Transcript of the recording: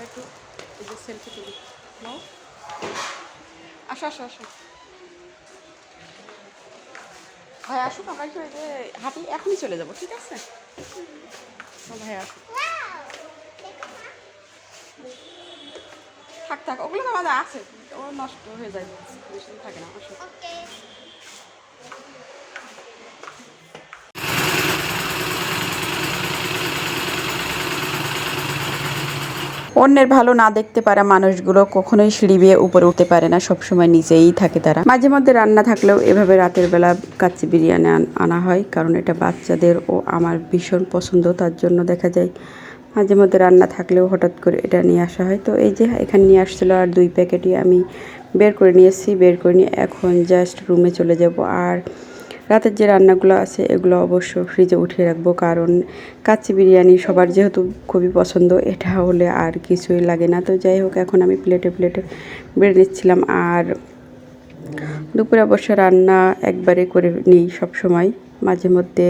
আমরা একটু এই যে সেলফি তুলি। নাও। আসো আসো আসো। ভাই, আসুক আমরা একটু এই যে হাঁটি, এখনই চলে যাব, ঠিক আছে? ভাই আসো থাক থাক, ওগুলো তো আমাদের আছে। ওগুলো নষ্ট হয়ে যায়, বেশি থাকে না আসো অন্যের ভালো না দেখতে পারা মানুষগুলো কখনোই সিঁড়ি বেয়ে উপরে উঠতে পারে না, সবসময় নিচেই থাকে তারা। মাঝে মধ্যে রান্না থাকলেও এভাবে রাতের বেলা কাচ্চি বিরিয়ানি আন- হয়, কারণ এটা বাচ্চাদের ও আমার ভীষণ পছন্দ, তার জন্য দেখা যায় মাঝে মধ্যে রান্না থাকলেও হঠাৎ করে এটা নিয়ে আসা হয়। তো এই যে এখানে নিয়ে আসছিল আর দুই প্যাকেটই আমি বের করে নিয়ে এসেছি, বের করে নিয়ে এখন জাস্ট রুমে চলে যাব। আর রাতের যে রান্নাগুলো আছে, এগুলো অবশ্য ফ্রিজে উঠিয়ে রাখব। কারণ কাচ্চি বিরিয়ানি সবার যেহেতু খুবই পছন্দ, এটা হলে আর কিছুই লাগে না। তো যাই হোক, এখন আমি প্লেটে প্লেটে বেড়ে নিচ্ছিলাম। আর দুপুরে অবশ্য রান্না একবারে করে নিই সব সময় মাঝে মধ্যে